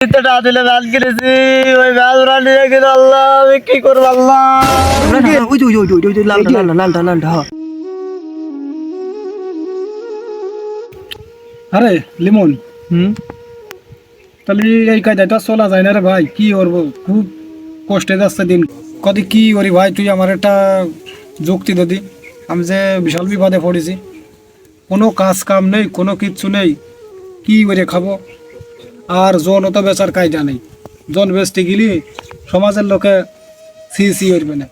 টাকা দিলে ভ্যান কিনেছি ওই ভ্যান ওরা নিয়ে গেল আল্লাহ আমি কি করব আল্লাহ? ওই ওই ওই ওই লালটা লালটা লালটা লালটা আরে লিমন। হুম? তাহলে এই কায়দাটা চলা যায় না রে ভাই কি করব? খুব কষ্টে যাচ্ছে দিন। কদি কি করি ভাই তুই আমার একটা যুক্তি দিদি আমি যে বিশাল বিপদে পড়েছি। কোনো কাজ কাম নেই কোনো কিচ্ছু নেই। কি করে খাব? আর জন তো বেচার কায়দা নেই। জন বেচতে গেলি সমাজের লোকে সি সি করবে না।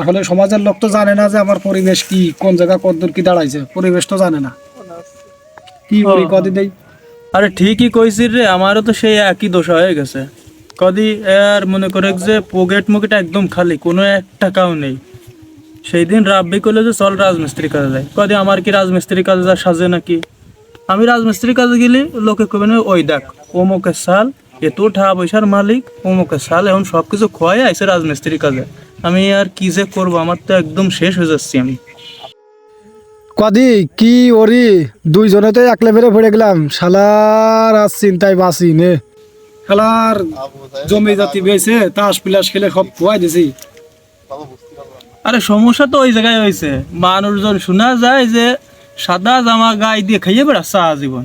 আসলে সমাজের লোক তো জানে না যে আমার পরিবেশ কি কোন জায়গা কদ্দূর কি দাঁড়াইছে। পরিবেশ তো জানে না। কি করি কদি দেই? আরে ঠিকই কইছিস রে আমারও তো সেই একই দশা হয়ে গেছে। কদি আর মনে করে যে পকেট মুকেট একদম খালি কোনো এক টাকাও নেই। সেই দিন রাব্বি করলে যে চল রাজমিস্ত্রি কাজে যায় কদি আমার কি রাজমিস্ত্রি কাজে যা সাজে নাকি? আমি রাজমিস্ত্রির কাজে গেলে লোকে কবে না ওই দেখ অমুকের সাল এত টাকা পয়সার মালিক অমুকের সাল এখন সব কিছু খোয়াই আইসে রাজমিস্ত্রি কাজে। আমি আর কি যে করব আমার তো একদম শেষ হয়ে যাচ্ছি আমি। কদি কি ওরি দুইজনে তো এক লেভেলে পড়ে গেলাম শালার আর চিন্তায় বাঁচি নে। শালার জমি জাতি বেছে তাস পিলাস খেলে সব খোয়াই দিছি। আরে সমস্যা তো ওই জায়গায় হয়েছে মানুষজন শোনা যায় যে সাদা জামা গায়ে দিয়ে খাইয়ে বেড়াচ্ছে আজীবন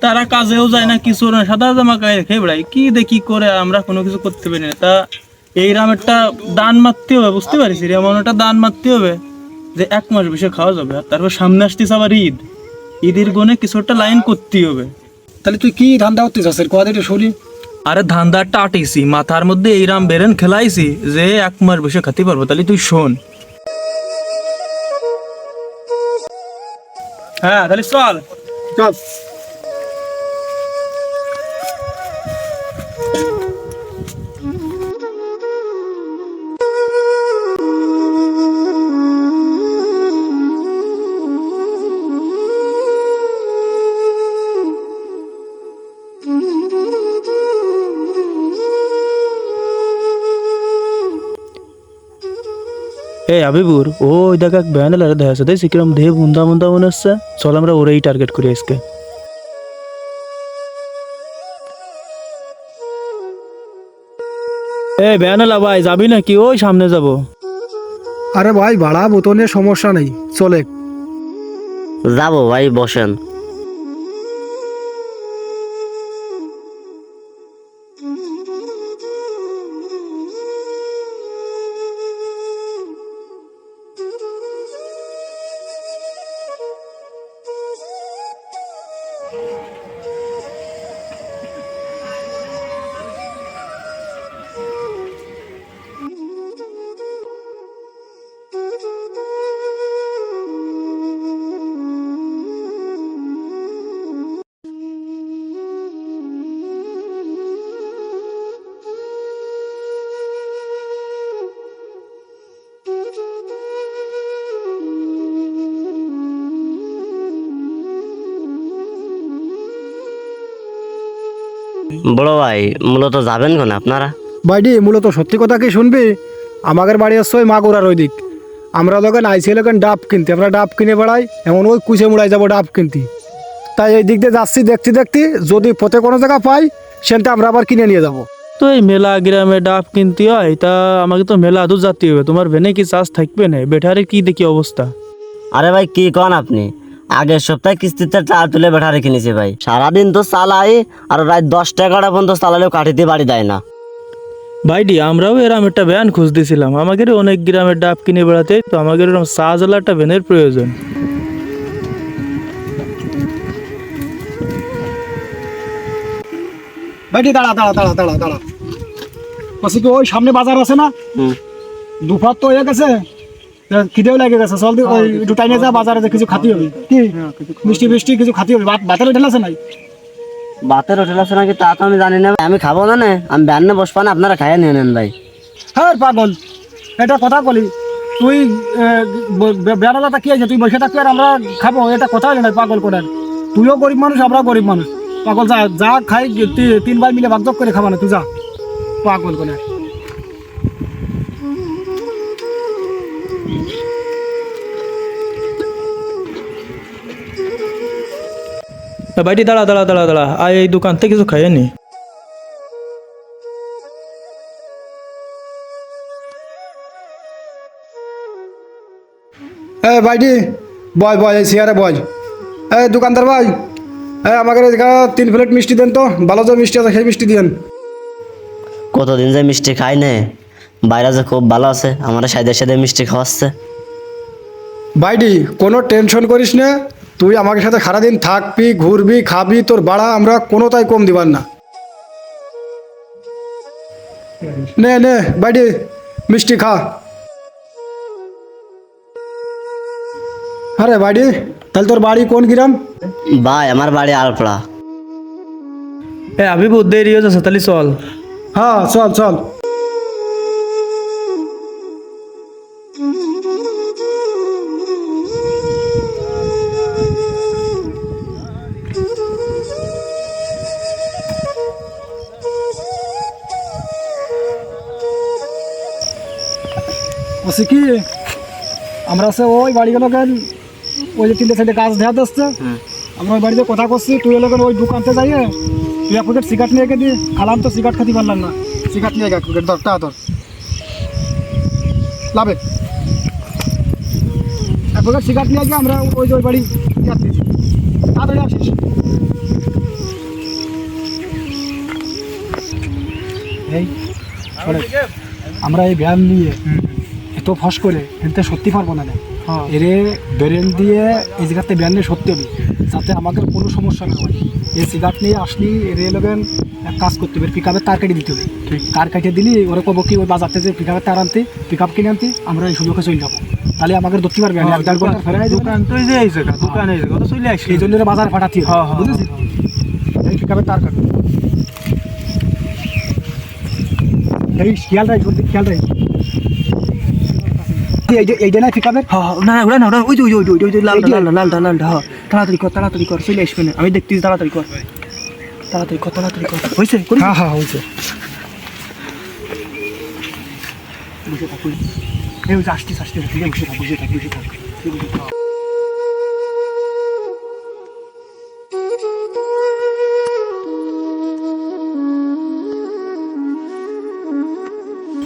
তারা কাজেও যায় না কিছু না। সাদা জামা গায়ে খেয়ে বেড়ায়। কি দেখি করে আমরা কোনো কিছু করতে পারি না। তা এই রামেরটা দান মারতে হবে বুঝতে পারিস এমন একটা দান মারতে হবে যে এক মাস বেশি খাওয়া যাবে। আর তারপর সামনে আসতেছে আবার ঈদ। ঈদের গনে কিছু একটা লাইন করতেই হবে। তাহলে তুই কি ধান্দা করতে চাস কদি এটা শুনি। আরে ধান্দারটা আটিছি মাথার মধ্যে এই রাম বেরেন খেলাইছি যে এক মাস বসে খেতে পারব। তাহলে তুই শোন। হ্যাঁ তাহলে চল। চল। এই আবিবুর ও ওই দেখা ব্যান্ডেল আর দেখা যাচ্ছে দেখছি কিরম দেহে বুন্দা বুন্দা মনে হচ্ছে। চল আমরা ওরেই টার্গেট করি আজকে। এই ব্যানেলা ভাই যাবি নাকি? ওই সামনে যাব। আরে ভাই ভাড়া বোতনের সমস্যা নেই চলে। যাব ভাই বসেন। বড় ভাই মূলত যাবেন কোন আপনারা? বাইডি মূলত সত্যি কথা কি শুনবি? আমাদের বাড়ি আসছে ওই মাগুরার ওই দিক আমরা যখন আইসি লোকেন ডাব কিনতে। আমরা ডাব কিনে বেড়াই এমন ওই কুচে মুড়াই যাব ডাব কিনতে। তাই এই দিক দিয়ে যাচ্ছি দেখতে দেখতে যদি পথে কোনো জায়গা পাই সেটা আমরা আবার কিনে নিয়ে যাব। তো এই মেলা গ্রামে ডাব কিনতে হয় তা আমাকে তো মেলা আদৌ যেতে হবে। তোমার ভেনে কি চাষ থাকবে না? বেটারে কি দেখি অবস্থা? আরে ভাই কি কন আপনি? আগের সপ্তাহে কিস্তিতে চাল তুলে বেঠারে কিনেছি ভাই। সারাদিন তো চালাই আর রাত দশ টাকাটা পর্যন্ত চালালেও কাঠিতে বাড়ি দেয় না। ভাইডি আমরাও এরম একটা ভ্যান খুঁজতেছিলাম। আমাদের অনেক গ্রামের ডাব কিনে বেড়াতে তো আমাদের এরকম চার্জওয়ালা একটা ভ্যানের প্রয়োজন। বাইডি দাঁড়া দাঁড়া দাঁড়া দাঁড়া দাঁড়া। বলছি কি ওই সামনে বাজার আছে না? দুপুর তো হয়ে গেছে। খিদেও লেগে গেছে চল দি ওই একটু টাইমে যা বাজারে যে কিছু খাতি হবে। কি? মিষ্টি মিষ্টি কিছু খাতি হবে। ভাত- ভাতের ঢেলা আছে নাই? বাতের হোটেল আছে নাকি তা তো আমি জানি না। আমি খাব না নে। আমি ব্যান্নে বসবো না আপনারা খাইয়ে নিয়ে নেন ভাই। হ্যাঁ পাগল এটা কথা বলি তুই বেড়ালাটা কি আছে? তুই বসে থাকবি আর আমরা খাব এটা কথা হলো না পাগল করে। তুইও গরিব মানুষ আমরাও গরিব মানুষ। পাগল যা যা খাই তিন ভাই মিলে ভাগ করে খাবা না তুই যা। পাগল করে। বাইটি দাঁড়া দাঁড়া দাঁড়া দাঁড়া। আয় এই দোকান থেকে কিছু খাইয়ে নি। এ বাইডি বয় বয় এই চেয়ারে বয়। এ দোকানদার ভাই হ্যাঁ আমাকে তিন প্লেট মিষ্টি দেন তো। ভালো যে মিষ্টি আছে সেই মিষ্টি দিয়েন। কতদিন যে মিষ্টি খাই নে? বাইরে যে খুব ভালো আছে আমার সাইডে সাইডে মিষ্টি খাওয়াচ্ছে। বাইটি কোনো টেনশন করিস না। তুই আমাকে সাথে সারাদিন থাকবি ঘুরবি খাবি তোর বাড়া আমরা কোনোটাই কম দিবার না। নে নে বাইটি মিষ্টি খা। আরে বাইটি তাহলে তোর বাড়ি কোন গ্রাম? ভাই আমার বাড়ি আলপড়া। এ আবি বহুত দেরি হয়ে যাচ্ছে তাহলে চল। হ্যাঁ চল চল। বলছি কি? আমরা সে ওই বাড়িগুলোকে ওই যে তিনটে সাইডে গাছ দেওয়া দিচ্ছে আমরা ওই বাড়িতে কথা করছি তুই এলাকার ওই দোকানতে যাই তুই এক প্যাকেট সিগারেট নিয়ে গিয়ে খালাম তো সিগারেট খাতে পারলাম না। সিগারেট নিয়ে এক প্যাকেট দরটা তোর লাভে এক প্যাকেট সিগারেট নিয়ে গিয়ে আমরা ওই যে ওই বাড়ি যাচ্ছি। তাড়াতাড়ি আসিস। এই আমরা এই ব্যায়াম নিয়ে এত ফস করে এতে সত্যি পারব না রে। এরে ব্রেন দিয়ে এই জায়গাতে ব্যায়াম নিয়ে সত্যি হবে যাতে আমাদের কোনো সমস্যা না হয়। এই সিগারেট নিয়ে আসলি এরে লোকেন এক কাজ করতে হবে পিক আপের তার কেটে দিতে হবে। তার কেটে দিলি ওরা কব কি ওই বাজার থেকে পিক আপের তার আনতে পিক আপ কিনে আনতে আমরা এই সুযোগে চলে যাব। তাহলে আমাদের ধরতে পারবে এক দেড় ঘণ্টা ফেরাই দেবে। দোকান তো এই যে এই দোকান এই জায়গা তো চলে আসি। এই জন্য বাজার পাঠাতে হবে হ্যাঁ, হ্যাঁ, বুঝেছিস এই পিক আপের তার কাটবে। এই খেয়াল রাখ খেয়াল রাখ। এইটা না পিক আপের না না ওটা না ওটা ওই ওই ওই ওই লালটা লালটা লালটা লালটা হ্যাঁ তাড়াতাড়ি কর তাড়াতাড়ি কর চলে আসবে না। আমি দেখতেছি তাড়াতাড়ি কর। তাড়াতাড়ি কর তাড়াতাড়ি কর। হয়েছে করি? হ্যাঁ হ্যাঁ হয়েছে বসে থাক বসে- এই আসছিস আসছিস বসে থাক বসে থাক বসে থাক বসে থাক।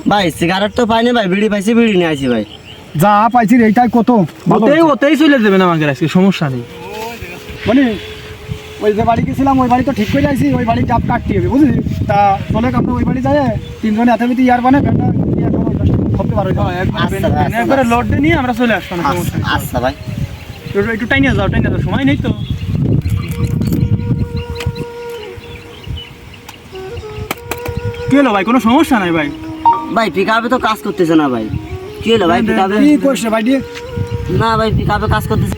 ভাই সিগারেট তো পাইনি ভাই বিড়ি পাইছি বিড়ি নিয়ে আসি ভাই। যা পাইছি এইটাই কত? ওতেই ওতেই চলে যাবেন আমাকে আজকে সমস্যা নেই। মানে ওই যে বাড়ি গেছিলাম ওই বাড়ি তো ঠিক করে যাইছি ওই বাড়ি চাপ কাটতে হবে বুঝলি? তা চলে আমরা ওই বাড়ি যাই তিনজনে হাতে ভিতরে ইয়ার বানে ব্যাটা ইয়ার বানে খপতে পারো আচ্ছা ভাই, আচ্ছা একবারে। লোড দিয়ে নিয়ে আমরা চলে আসতাম সমস্যা আচ্ছা ভাই। একটু- টাইনে যাও টাইনে যাও সময় নেই তো। কি হলো ভাই কোনো সমস্যা নাই ভাই? ভাই পিক আপে তো কাজ করতেছে না ভাই। কি হলো ভাই? পিক কি করছে না ভাই পিক আপে কাজ করতেছে।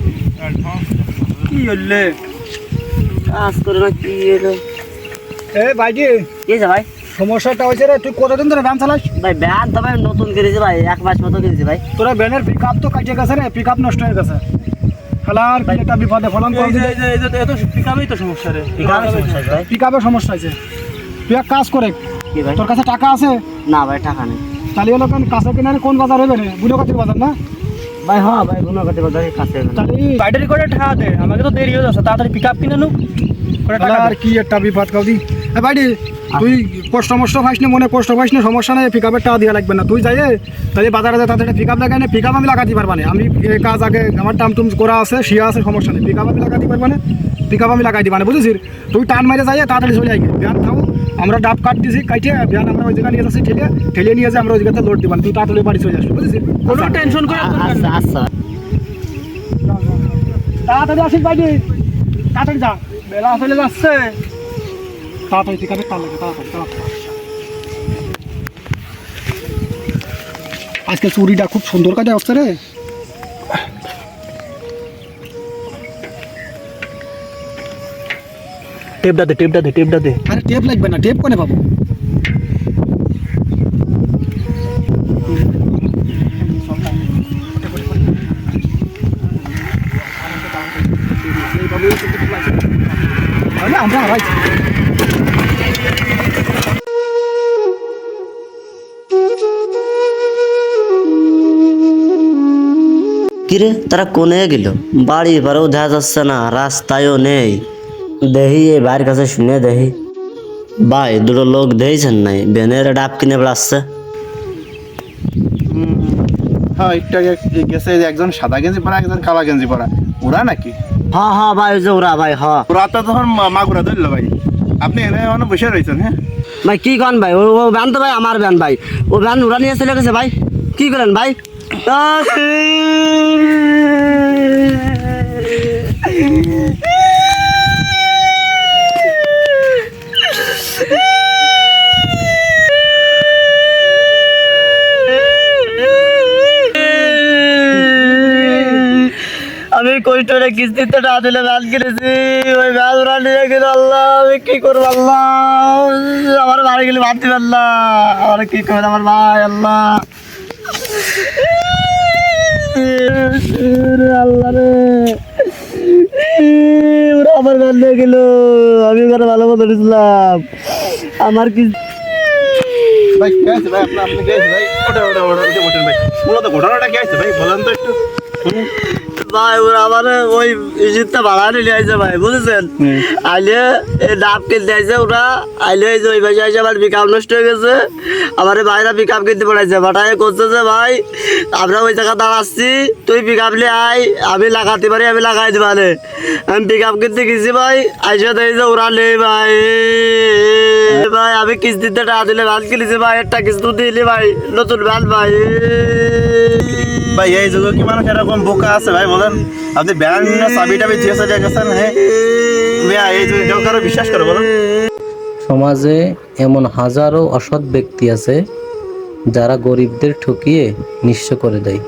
কি হলে কাজ করে না কি হলো এ বাইডি কি হয়েছে ভাই? সমস্যাটা হয়েছে রে তুই কতদিন ধরে ব্যায়াম চালাস? ভাই ব্যাগ তো ভাই নতুন কিনেছি ভাই এক মাস মতো কিনেছি ভাই। তোরা পিক আপ তো কাটিয়ে গেছে রে পিক আপ নষ্ট হয়ে গেছে। খেলার একটা বিপদে ফলন এই যে- এত তো সমস্যা রে। পিক আপে সমস্যা ভাই। পিক আপের সমস্যা আছে। তুই এক কাজ করে কি তোর কাছে টাকা আছে? না ভাই টাকা নেই। তাহলে হলো কেন কাছে কিনারে কোন বাজার হবে রে? বুড়োকাতির বাজার না? ভাই হ্যাঁ ভাই গুণগত বাজারের কাছে। তাহলে ব্যাটারি করে ঠা দে আমাকে তো দেরি হয়ে যাচ্ছে তাড়াতাড়ি পিক আপ কিনে নুক আর কি একটা বিপদ কাউদি? এ ভাইডি তুই কষ্ট মষ্ট পাইস না মনে কষ্ট পাইস না সমস্যা নেই পিক আপের টাকা দেওয়া লাগবে না। তুই যাই তাহলে বাজারে যা তাদের পিক আপ লাগাই না পিক আপ আমি লাগাতে পারবা না। আমি কাজ আগে আমার টাম টুম করা আছে শিয়া আছে সমস্যা নেই। পিক আপ আমি লাগাতে পারবা না পিক আপ আমি লাগাই দিবা না বুঝেছিস? তুই টান মারে যাই তাড়াতাড়ি চলে বিয়ান খাও আমরা ডাব কাট দিছি কাইটে বিয়ান আমরা ওই জায়গায় নিয়ে যাচ্ছি ঠেলে ঠেলে নিয়ে যাই আমরা ওই জায়গাতে লোড দিবা না তুই তাড়াতাড়ি বাড়ি চলে আসবি বুঝেছিস? কোনো টেনশন করে আচ্ছা আচ্ছা। তাড়াতাড়ি আসিস ভাইডি তাড়াতাড়ি যা। বেলা চলে যাচ্ছে। তাড়াতাড়ি আপের তার লাগে তাড়াতাড়ি তাড়াতাড়ি। আজকে চুরিটা খুব সুন্দর কাজে হচ্ছে রে। টেপটা দে টেপটা দে টেপটা দে আরে টেপ লাগবে না টেপ কোনে পাবো আরে আমরা হারাইছি কিরে তারা কোনে গেল বাড়ি পারেও দেখা যাচ্ছে না রাস্তায়ও নেই দেহি এই বাড়ির কাছে শুনে দেহি। ভাই দুটো লোক দেইছেন নাই বেনের ডাব কিনে বেড়াচ্ছে হ্যাঁ একটু আগে গেছে একজন সাদা গেঞ্জি পরা একজন কালা গেঞ্জি পরা। ওরা নাকি? হ হ ভাই ওই যে ওরা ভাই হ। ওরা তো তখন মাগুরা ধরলো ভাই। আপনি এখানে এখনও বসে রয়েছেন হ্যাঁ? ভাই কি কন ভাই? ও ও ব্যান তো ভাই আমার ব্যান ভাই। ও ব্যান ওরা নিয়ে চলে গেছে ভাই। কি করেন ভাই? কিস্তিতে ওই নিয়ে আল্লাহ, আমি আমার বাড়ি গেলে ভাবতে পারলাম আমার আল্লাহ। আল্লাহ রে। আমার গেল, আমি ওখানে ভালো মতো দিয়েছিলাম আমার কি ভাই, কে আছে? ভাই, আপনি আপনি কে আছে? ভাই ওটা ওটা ওটা বসেন ভাই। ঘটনাটা কে আছে? ভাই, বলেন তো একটু। ভাই ওরা আমার ওই ইজিতটা ভাড়া নিয়ে আইছে ভাই বুঝেছেন? আইলে এই ডাব কিনতে আইছে ওরা আইলে এই যে ওই ভাষা আইসে আমার পিক নষ্ট হয়ে গেছে আমার ভাইরা পিক আপ কিনতে পড়াইছে। বাটায় করছে যে ভাই আমরা ওই জায়গা দাঁড়াচ্ছি তুই পিক আপ নিয়ে আই আমি লাগাতে পারি আমি লাগাই দিবানে আমি পিক আপ কিনতে গেছি ভাই আইসা দেয় যে ওরা নেই ভাই। ভাই আমি কিস্তিতে টাকা দিলে ভ্যান কিনেছি ভাই একটা কিস্তি দিলি ভাই নতুন ভালো ভাই। ভাই এই যুগে কি মানুষ এরকম বোকা আছে ভাই? বলেন, আপনি হ্যাঁ? এই কারও বিশ্বাস বলেন। সমাজে এমন হাজারো অসৎ ব্যক্তি আছে যারা গরিবদের ঠকিয়ে নিঃস্ব করে দেয়।